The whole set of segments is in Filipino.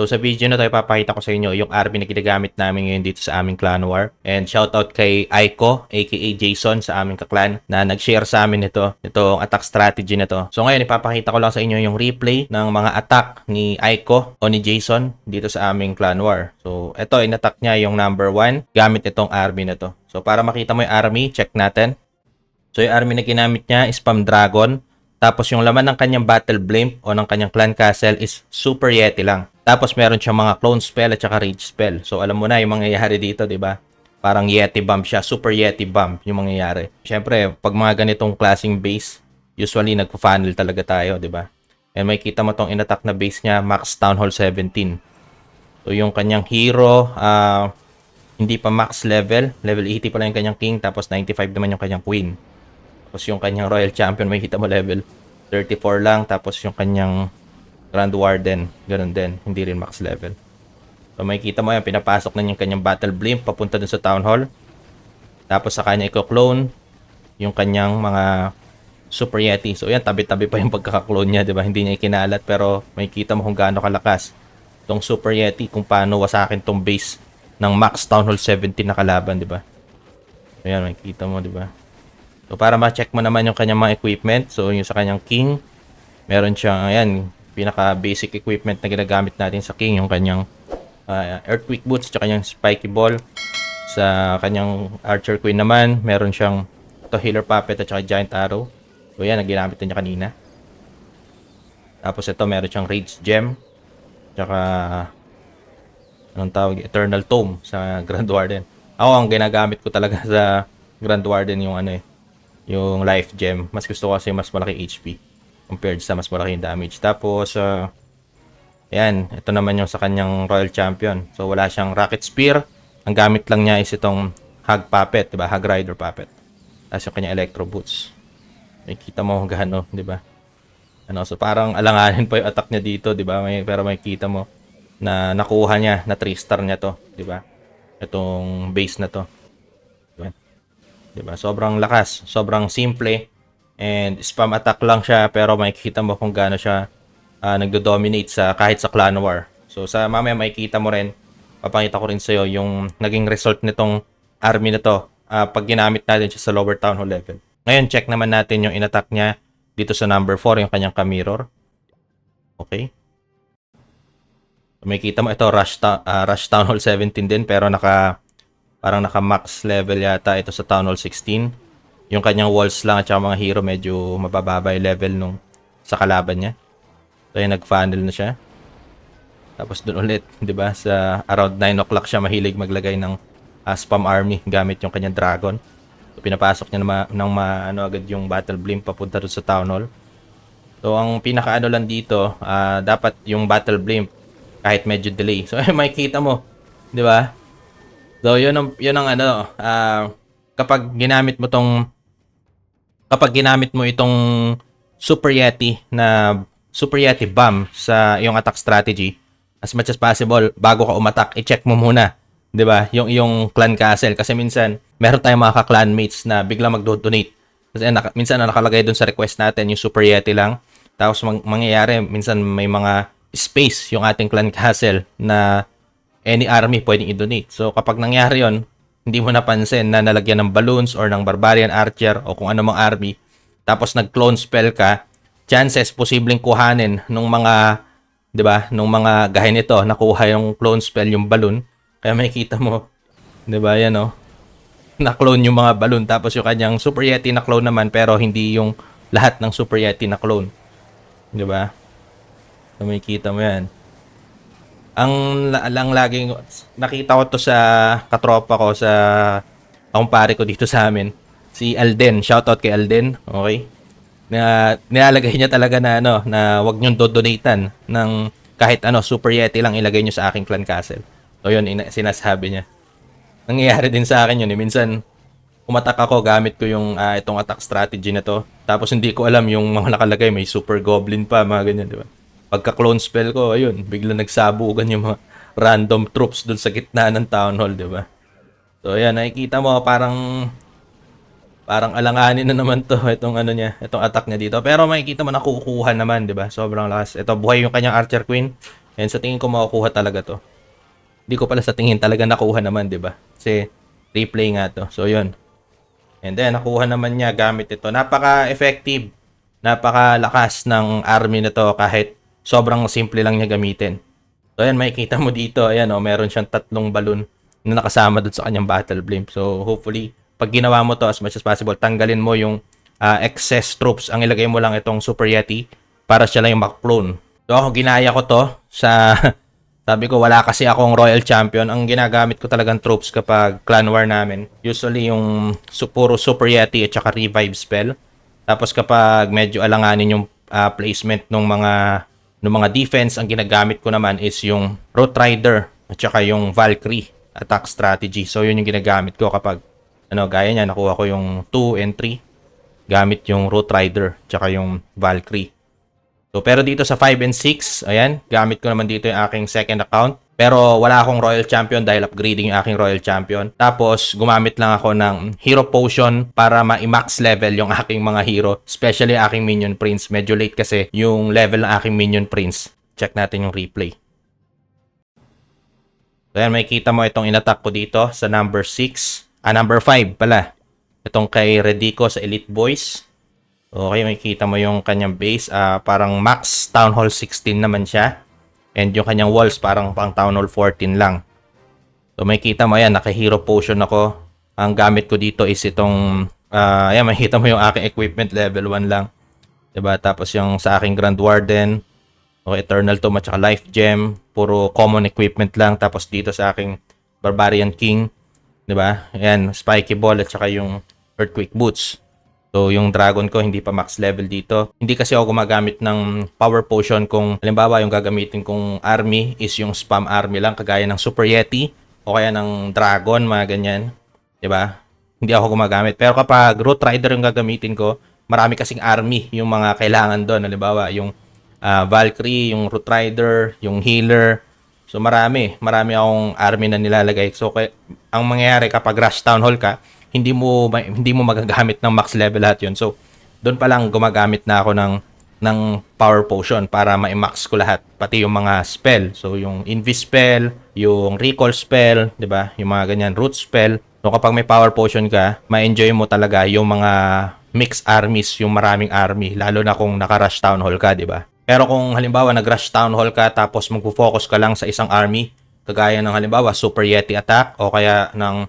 So sa video na to, ipapakita ko sa inyo yung army na ginagamit namin ngayon dito sa aming clan war. And shoutout kay Aiko, aka Jason sa aming kaklan na nag-share sa amin ito, itong attack strategy na to. So ngayon ipapakita ko lang sa inyo yung replay ng mga attack ni Aiko o ni Jason dito sa aming clan war. So ito, inattack niya yung number 1 gamit itong army na to. So para makita mo yung army, check natin. So yung army na ginamit niya Spam Dragon. Tapos yung laman ng kanyang Battle Blimp o ng kanyang Clan Castle is Super Yeti lang. Tapos meron siyang mga Clone Spell at saka Rage Spell. So alam mo na yung mangyayari dito, di ba? Parang Yeti Bomb siya, Super Yeti Bomb yung mangyayari. Siyempre, pag mga ganitong klaseng base, usually nagpa-funnel talaga tayo, di ba? And may kita mo tong inattack na base niya, Max Town Hall 17. So yung kanyang hero, ah hindi pa max level. Level 80 pa lang yung kanyang king, tapos 95 naman yung kanyang queen. Tapos yung kanyang Royal Champion, may kita mo level 34 lang. Tapos yung kanyang Grand Warden, ganun din. Hindi rin max level. So may kita mo yan, pinapasok na yung kanyang Battle Blimp papunta dun sa Town Hall. Tapos sa kanya i-clone yung kanyang mga Super Yeti. So yan, tabi-tabi pa yung pagkaka-clone niya, di ba? Hindi niya ikinalat pero may kita mo kung gaano kalakas tong Super Yeti kung paano wasakin tong base ng Max Town Hall 17 na kalaban, di ba? Ayan, may kita mo, di ba? So, para ma-check mo naman yung kanyang mga equipment. So, yung sa kanyang King, meron siyang, ayan, pinaka-basic equipment na ginagamit natin sa King, yung kanyang uh, Earthquake Boots, tsaka yung Spiky Ball. Sa kanyang Archer Queen naman, meron siyang to Healer Puppet at saka Giant Arrow. So, yan, ang ginamit na niya kanina. Tapos ito, meron siyang Rage Gem. Tsaka, anong tawag, Eternal Tome sa Grand Warden. Ako, ang ginagamit ko talaga sa Grand Warden yung ano eh, yung life gem. Mas gusto ko kasi mas malaki HP compared sa mas malaki yung damage. Tapos, uh, yan, ito naman yung sa kanyang Royal Champion. So, wala siyang Rocket Spear. Ang gamit lang niya is itong Hag Puppet, di ba? Hag Rider Puppet. Tapos yung kanyang Electro Boots. May kita mo kung di ba? Ano, so parang alanganin pa yung attack niya dito, di ba? May, pero may kita mo na nakuha niya, na 3 star niya to, di ba? Itong base na to. Diba? Diba? Sobrang lakas, sobrang simple and spam attack lang siya pero makikita mo kung gaano siya uh, nagdo-dominate sa kahit sa clan war. So sa mamaya makikita mo rin, papakita ko rin sa iyo yung naging result nitong army na to uh, pag ginamit natin siya sa lower town hall level. Ngayon check naman natin yung inattack niya dito sa number 4 yung kanyang ka-mirror. Okay. So, may kita mo ito rush, ta- uh, rush town hall 17 din pero naka parang naka max level yata ito sa Town Hall 16. Yung kanyang walls lang at saka mga hero medyo mabababa yung level nung sa kalaban niya. So yun, nag-funnel na siya. Tapos doon ulit, 'di ba? Sa around 9 o'clock siya mahilig maglagay ng uh, spam army gamit yung kanyang dragon. So pinapasok niya na ma- ng ma- ano agad yung battle blimp papunta doon sa town hall. So ang pinakaano lang dito, uh, dapat yung battle blimp kahit medyo delay. So makikita mo, 'di ba? So, yun ang, yun ang ano, uh, kapag ginamit mo tong, kapag ginamit mo itong Super Yeti na Super Yeti bomb sa yung attack strategy, as much as possible, bago ka umatak, i-check mo muna. 'di ba? Yung yung clan castle kasi minsan meron tayong mga ka-clan mates na bigla magdo-donate. Kasi naka, minsan na nakalagay doon sa request natin yung Super Yeti lang. Tapos mang, mangyayari minsan may mga space yung ating clan castle na any army pwedeng i-donate. So kapag nangyari yon, hindi mo napansin na nalagyan ng balloons or ng barbarian archer o kung ano mang army, tapos nag-clone spell ka, chances posibleng kuhanin nung mga 'di ba, nung mga gaya nito nakuha yung clone spell yung balloon. Kaya makikita mo, 'di ba, yan oh. Na-clone yung mga balloon tapos yung kanyang Super Yeti na clone naman pero hindi yung lahat ng Super Yeti na clone. 'Di ba? So makikita mo 'yan ang lang laging nakita ko to sa katropa ko sa akong pare ko dito sa amin si Alden. Shoutout kay Alden okay? Na nilalagay niya talaga na ano na wag niyo dodonatean ng kahit ano super yeti lang ilagay niyo sa aking clan castle. So yun ina- sinasabi niya. Nangyayari din sa akin yun eh. minsan umatak ako gamit ko yung uh, itong attack strategy na to. Tapos hindi ko alam yung mga nakalagay may super goblin pa mga ganyan di ba pagka-clone spell ko, ayun, bigla nagsabugan yung mga random troops dun sa gitna ng town hall, di ba? So, ayan, nakikita mo, parang parang alanganin na naman to itong ano niya, itong attack niya dito. Pero makikita mo nakukuha naman, 'di ba? Sobrang lakas. Ito buhay yung kanyang Archer Queen. And sa tingin ko makukuha talaga to. Hindi ko pala sa tingin talaga nakuha naman, 'di ba? Kasi replay nga to. So 'yun. And then nakuha naman niya gamit ito. Napaka-effective. Napakalakas ng army na to kahit sobrang simple lang niya gamitin. So ayan, makikita mo dito, ayan oh, meron siyang tatlong balloon na nakasama doon sa kanyang battle blimp. So hopefully, pag ginawa mo to as much as possible, tanggalin mo yung ah, excess troops. Ang ilagay mo lang itong Super Yeti para siya lang yung maklone. So ako ginaya ko to sa sabi ko wala kasi akong Royal Champion. Ang ginagamit ko talagang troops kapag clan war namin. Usually yung su- puro Super Yeti at saka revive spell. Tapos kapag medyo alanganin yung ah, placement ng mga ng mga defense, ang ginagamit ko naman is yung Road Rider at saka yung Valkyrie attack strategy. So yun yung ginagamit ko kapag ano gaya niya nakuha ko yung 2 and 3 gamit yung Road Rider tsaka yung Valkyrie. So, pero dito sa 5 and 6, ayan, gamit ko naman dito yung aking second account. Pero wala akong Royal Champion dahil upgrading yung aking Royal Champion. Tapos, gumamit lang ako ng Hero Potion para ma-max level yung aking mga hero. Especially aking Minion Prince. Medyo late kasi yung level ng aking Minion Prince. Check natin yung replay. So, ayan, makikita mo itong inattack ko dito sa number 6. Ah, number 5 pala. Itong kay Redico sa Elite Boys. Okay, makikita mo yung kanyang base. ah parang max Town Hall 16 naman siya. And yung kanyang walls parang pang Town Hall 14 lang. So makikita mo yan, naka-hero potion ako. Ang gamit ko dito is itong, ah ayan, makikita mo yung aking equipment level 1 lang. 'Di ba Tapos yung sa aking Grand Warden, o Eternal Tomb at saka Life Gem, puro common equipment lang. Tapos dito sa aking Barbarian King, 'di ba Ayan, Spiky Ball at saka yung Earthquake Boots. So, yung dragon ko hindi pa max level dito. Hindi kasi ako gumagamit ng power potion kung halimbawa yung gagamitin kong army is yung spam army lang kagaya ng Super Yeti o kaya ng dragon, mga ganyan. 'Di ba? Hindi ako gumagamit. Pero kapag Root Rider yung gagamitin ko, marami kasing army yung mga kailangan doon. Halimbawa, yung ah, Valkyrie, yung Root Rider, yung Healer. So marami, marami akong army na nilalagay. So kay, ang mangyayari kapag Rush Town Hall ka, hindi mo hindi mo magagamit ng max level lahat 'yon. So doon pa lang gumagamit na ako ng ng power potion para ma-max ko lahat, pati yung mga spell. So yung invis spell, yung recall spell, 'di ba? Yung mga ganyan root spell. So kapag may power potion ka, ma-enjoy mo talaga yung mga mixed armies, yung maraming army, lalo na kung naka-rush town hall ka, 'di ba? Pero kung halimbawa nag-rush town hall ka tapos magfo-focus ka lang sa isang army, kagaya ng halimbawa Super Yeti attack o kaya ng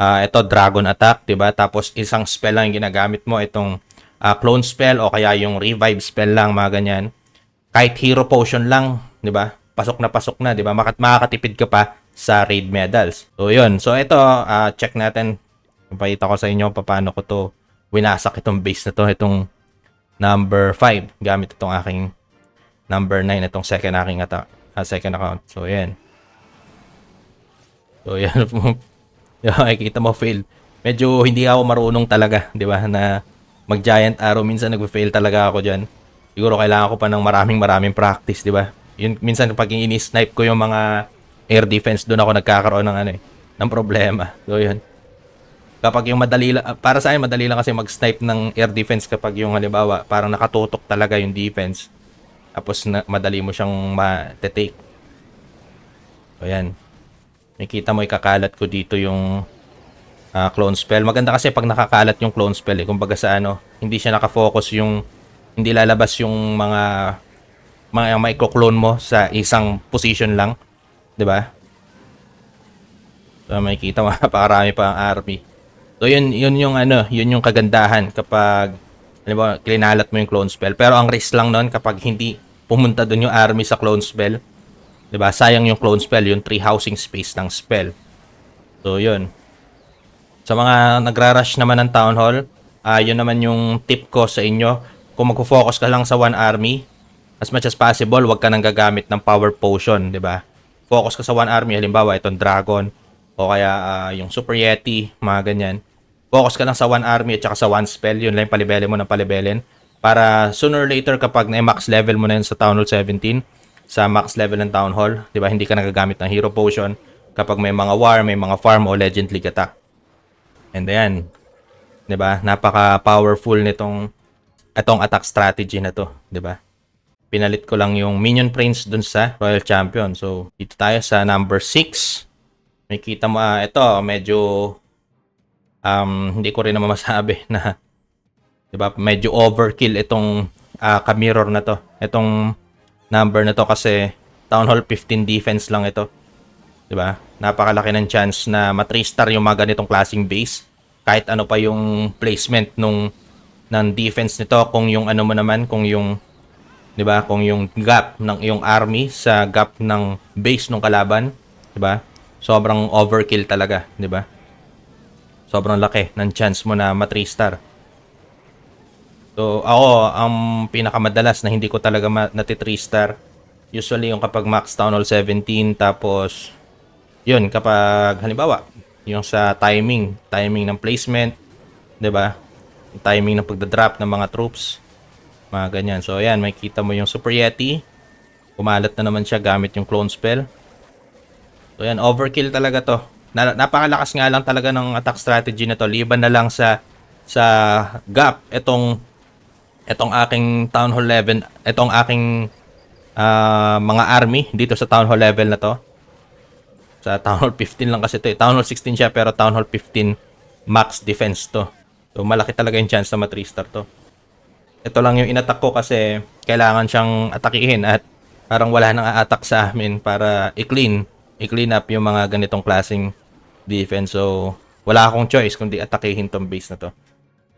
ah, ito Dragon attack, 'di ba? Tapos isang spell lang yung ginagamit mo, itong ah, clone spell o kaya yung revive spell lang, mga ganyan. Kahit hero potion lang, 'di ba? Pasok na pasok na, 'di ba? Makat makakatipid ka pa sa raid medals. So 'yun. So ito, ah, check natin. Ipakita ko sa inyo paano ko to winasak itong base na to, itong number 5 gamit itong aking number 9 itong second aking attack, ah, second account. So, yan. So, yan. Makikita mo fail. Medyo hindi ako marunong talaga, di ba? Na mag-giant arrow. Minsan nag-fail talaga ako dyan. Siguro kailangan ko pa ng maraming maraming practice, di ba? Yun, minsan pag ini-snipe ko yung mga air defense, doon ako nagkakaroon ng ano eh, ng problema. So, yun. Kapag yung madali lang, para sa akin, madali lang kasi mag-snipe ng air defense kapag yung halimbawa, parang nakatutok talaga yung defense. Tapos na, madali mo siyang ma-take. So, yan. Nakita mo ikakalat ko dito yung ah, clone spell. Maganda kasi pag nakakalat yung clone spell eh. Kumbaga sa ano, hindi siya nakafocus yung hindi lalabas yung mga mga maiko-clone mo sa isang position lang, 'di ba? So makikita mo napakarami pa ang army. So yun yun yung ano, yun yung kagandahan kapag halimbawa klinalat mo yung clone spell. Pero ang risk lang noon kapag hindi pumunta doon yung army sa clone spell, 'di ba? Sayang yung clone spell, yung tree housing space ng spell. So yun. Sa mga nagra-rush naman ng town hall, ah yun naman yung tip ko sa inyo. Kung magfo-focus ka lang sa one army, as much as possible, wag ka nang gagamit ng power potion, 'di ba? Focus ka sa one army, halimbawa itong dragon o kaya ah, yung super yeti, mga ganyan. Focus ka lang sa one army at saka sa one spell, yun lang yung palibele mo ng palibelin. Para sooner or later kapag na-max level mo na yun sa Town Hall 17, sa max level ng Town Hall, di ba, hindi ka nagagamit ng Hero Potion kapag may mga war, may mga farm o Legend League attack. And ayan, di ba, napaka-powerful nitong itong attack strategy na to, di ba? Pinalit ko lang yung Minion Prince dun sa Royal Champion. So, dito tayo sa number 6. May kita mo, ah, ito, medyo um, hindi ko rin naman masabi na 'di ba medyo overkill itong ah, ka-mirror na to. Itong number na to kasi Town Hall 15 defense lang ito. 'Di ba? Napakalaki ng chance na ma-3 star yung mga ganitong klaseng base. Kahit ano pa yung placement nung ng defense nito kung yung ano mo naman kung yung 'di ba? Kung yung gap ng iyong army sa gap ng base ng kalaban, 'di ba? Sobrang overkill talaga, 'di ba? Sobrang laki ng chance mo na ma-3 star. So, ako, ang pinakamadalas na hindi ko talaga nati 3 star, usually yung kapag max town hall 17, tapos, yun, kapag, halimbawa, yung sa timing, timing ng placement, 'di ba? Timing ng pagda-drop ng mga troops, mga ganyan. So, ayan, may kita mo yung Super Yeti. Kumalat na naman siya gamit yung clone spell. So, ayan, overkill talaga to. Na, napakalakas nga lang talaga ng attack strategy na to. Liban na lang sa sa gap itong itong aking town hall level, itong aking ah, mga army dito sa town hall level na to. Sa town hall 15 lang kasi to. Eh. Town hall 16 siya pero town hall 15 max defense to. So malaki talaga yung chance na ma-3 star to. Ito lang yung inattack ko kasi kailangan siyang atakihin at parang wala nang a-attack sa amin para i-clean, i-clean up yung mga ganitong klaseng defense. So wala akong choice kundi atakihin tong base na to.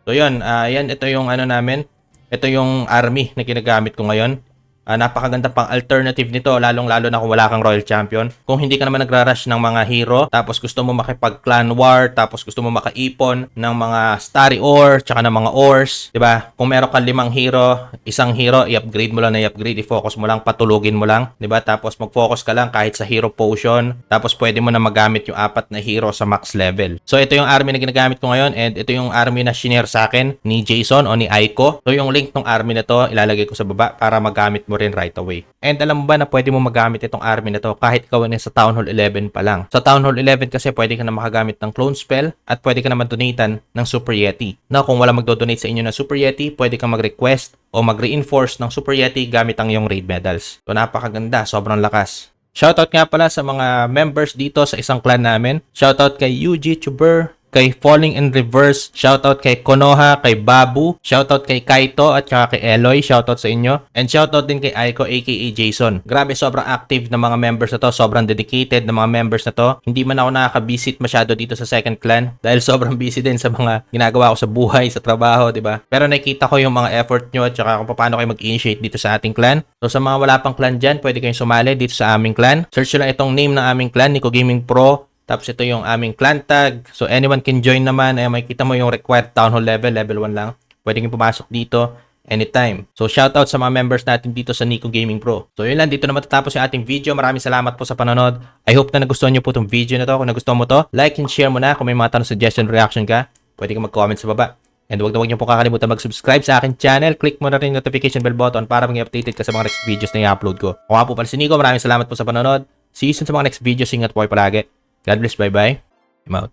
So yun, ah, yan ito yung ano namin. Ito yung army na ginagamit ko ngayon. Ah, napakaganda pang alternative nito lalong-lalo na kung wala kang Royal Champion. Kung hindi ka naman nagra-rush ng mga hero, tapos gusto mo makipag clan war, tapos gusto mo makaipon ng mga starry ore, tsaka ng mga ores, 'di ba? Kung meron kang limang hero, isang hero i-upgrade mo lang na i-upgrade, i-focus mo lang, patulugin mo lang, 'di ba? Tapos mag-focus ka lang kahit sa hero potion, tapos pwede mo na magamit yung apat na hero sa max level. So ito yung army na ginagamit ko ngayon and ito yung army na shinare sa akin ni Jason o ni Aiko. So yung link ng army na to ilalagay ko sa baba para magamit mo rin right away. And alam mo ba na pwede mo magamit itong army na to kahit ikaw na sa Town Hall 11 pa lang. Sa Town Hall 11 kasi pwede ka na makagamit ng clone spell at pwede ka naman donatan ng Super Yeti. Na kung wala magdo-donate sa inyo ng Super Yeti, pwede kang mag-request o mag-reinforce ng Super Yeti gamit ang iyong raid medals. So napakaganda, sobrang lakas. Shoutout nga pala sa mga members dito sa isang clan namin. Shoutout kay UG Tuber, kay Falling in Reverse, shoutout kay Konoha, kay Babu, shoutout kay Kaito at saka kay Eloy, shoutout sa inyo. And shoutout din kay Aiko aka Jason. Grabe sobrang active na mga members na to, sobrang dedicated na mga members na to. Hindi man ako nakaka-visit masyado dito sa second clan dahil sobrang busy din sa mga ginagawa ko sa buhay, sa trabaho, 'di ba? Pero nakikita ko yung mga effort nyo at saka kung paano kayo mag-initiate dito sa ating clan. So sa mga wala pang clan dyan, pwede kayong sumali dito sa aming clan. Search nyo lang itong name ng aming clan, Nico Gaming Pro. Tapos ito yung aming clan tag. So anyone can join naman. Ay makikita mo yung required town hall level, level 1 lang. Pwede kang pumasok dito anytime. So shoutout sa mga members natin dito sa Nico Gaming Pro. So yun lang, dito na matatapos yung ating video. Maraming salamat po sa panonood. I hope na nagustuhan nyo po itong video na to. Kung nagustuhan mo to, like and share mo na. Kung may mga tanong, suggestion, reaction ka, pwede kang mag-comment sa baba. And huwag na huwag niyo po kakalimutan mag-subscribe sa akin channel. Click mo na rin yung notification bell button para maging updated ka sa mga next videos na i-upload ko. Ako nga po pala si Nico. Maraming salamat po sa panonood. See you soon sa mga next videos. Ingat po palagi. God bless. Bye-bye. I'm out.